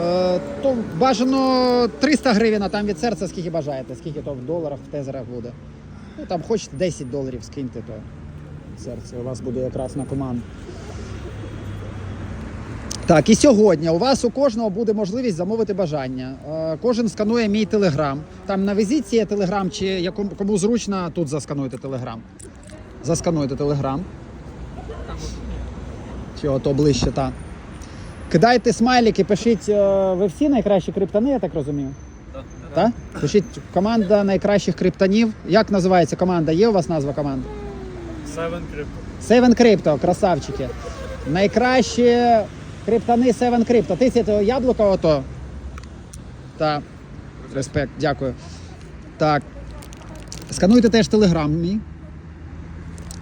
Е, то бажано 300 гривень, а там від серця скільки бажаєте, скільки то в доларах, в тезерах буде. Ну там хочете 10 доларів скиньте, то серце у вас буде якраз на команду. Так, і сьогодні у вас у кожного буде можливість замовити бажання. Е, Кожен сканує мій телеграм. Там на візиті є телеграм, чи якому кому зручно, тут заскануйте телеграм. Заскануйте телеграм. Чи ото ближче, так. Кидайте смайлики, пишіть, е, ви всі найкращі криптони, я так розумію. Так? Пишіть команда найкращих криптонів. Як називається команда? Є у вас назва команди? Seven Crypto. Seven Crypto, красавчики. Найкращі криптони Seven Crypto. Ти це яблуко ото. Так. Респект, дякую. Так. Скануйте теж телеграм мій.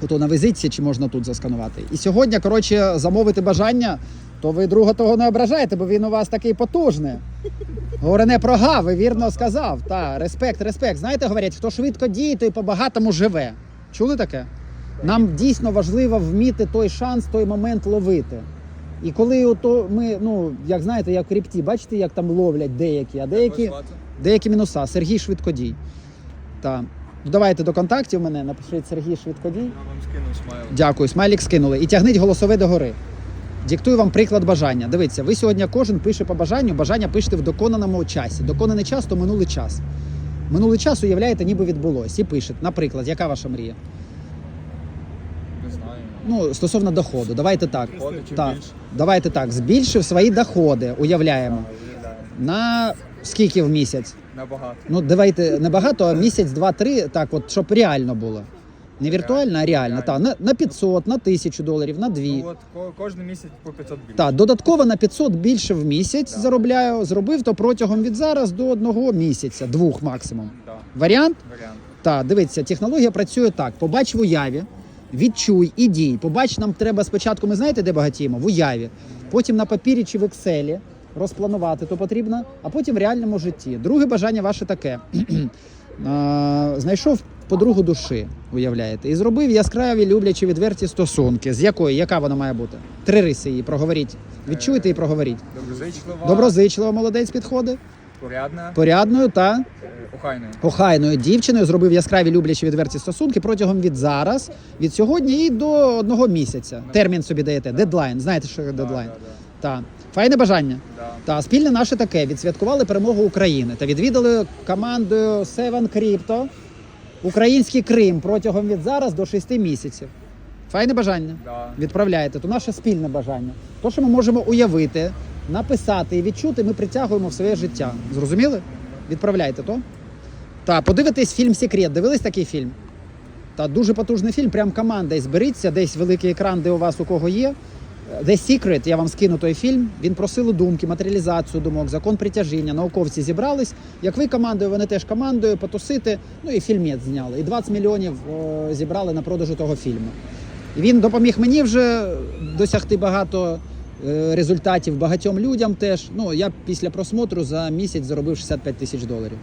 Ото на візитці, чи можна тут засканувати. І сьогодні, коротше, замовити бажання, то ви друга того не ображаєте, бо він у вас такий потужний. Говорю, не прогав, ви вірно сказав. Та, респект, респект. Знаєте, говорять, хто швидко діє, той по-багатому живе. Чули таке? Нам дійсно важливо вміти той шанс, той момент ловити. І коли ото ми, ну, як знаєте, як в крипті, бачите, як там ловлять деякі, а деякі, деякі мінуса. Сергій Швидкодій. Так. Ну, Давайте до контактів мене, напишіть Сергій Швидкодій. Я вам скинув смайл. Дякую, смайлік скинули. І тягніть голосове догори. Диктую вам приклад бажання. Дивіться, ви сьогодні кожен пише по бажанню, бажання пишете в доконаному часі. Доконаний час то минулий час. Минулий час уявляєте, ніби відбулось. І пишете. Наприклад, яка ваша мрія? Не знаю. Ну, стосовно доходу, давайте так. Так. Давайте так. Збільшив свої доходи, уявляємо. На скільки в місяць? Набагато. Ну, давайте не багато, а місяць, два-три, так, от, щоб реально було. Не віртуально, а реально. Реально. Так, на, на 500, на 1000 доларів, на 2. Ну, от ко- кожен місяць по 500 більше. Так, додатково на 500 більше в місяць заробляю. Зробив то протягом від зараз до одного місяця, двох максимум. Да, Варіант? варіант. Так, дивіться, технологія працює так: побач в уяві, відчуй і дій. Побач, нам треба спочатку, ми знаєте, де багатіємо? В уяві. Потім на папірі чи в Excel розпланувати то потрібно, а потім в реальному житті. Друге бажання ваше таке: знайшов подругу душі, уявляєте, і зробив яскраві, люблячі, відверті стосунки. З якої? Яка вона має бути? Три риси її проговоріть. Відчуйте і проговоріть. Доброзичлива, Доброзичливо, молодець підходить, порядна, порядною та е, охайною. охайною дівчиною зробив яскраві люблячі відверті стосунки протягом від зараз, від сьогодні і до одного місяця. Термін собі даєте. Дедлайн. Знаєте, що таке дедлайн? Да, да, Так. Файне бажання. да. Та спільне наше таке. Відсвяткували перемогу України та відвідали командою Seven Crypto український Крим протягом від зараз до 6 місяців. Файне бажання. Да. Відправляєте. То наше спільне бажання. То, що ми можемо уявити, написати і відчути, ми притягуємо в своє життя. Зрозуміли? Відправляйте то. Та подивитись фільм Секрет. Дивились такий фільм? Та дуже потужний фільм. Прям команда. І зберіться десь великий екран, де у вас у кого є. The Secret, я вам скину той фільм. Він про силу думки, матеріалізацію думок, закон притяжіння. Науковці зібрались. Як ви командою, вони теж командою потусити. Ну і фільмець зняли. І 20 мільйонів е, зібрали на продажу того фільму. І він допоміг мені вже досягти багато е, результатів багатьом людям теж. Ну, я після просмотру за місяць заробив 65 тисяч доларів.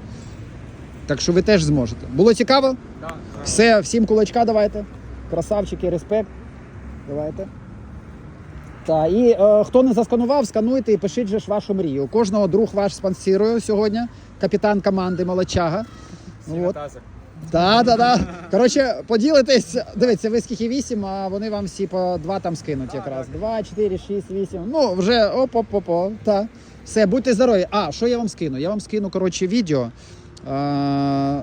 Так що ви теж зможете. Було цікаво? Да. Все, всім кулачка давайте. Красавчики, респект. Давайте. Та, і е, хто не засканував, скануйте і пишіть же ж вашу мрію. У кожного друг ваш спонсорує сьогодні, капітан команди Молочага. От. Так, так, так. Коротше, поділитесь. Дивіться, ви скільки вісім, а вони вам всі по два там скинуть якраз. Два, чотири, шість, вісім. Ну, вже оп-оп-оп. Так. Все, будьте здорові. А, що я вам скину? Я вам скину, коротше, відео. Е,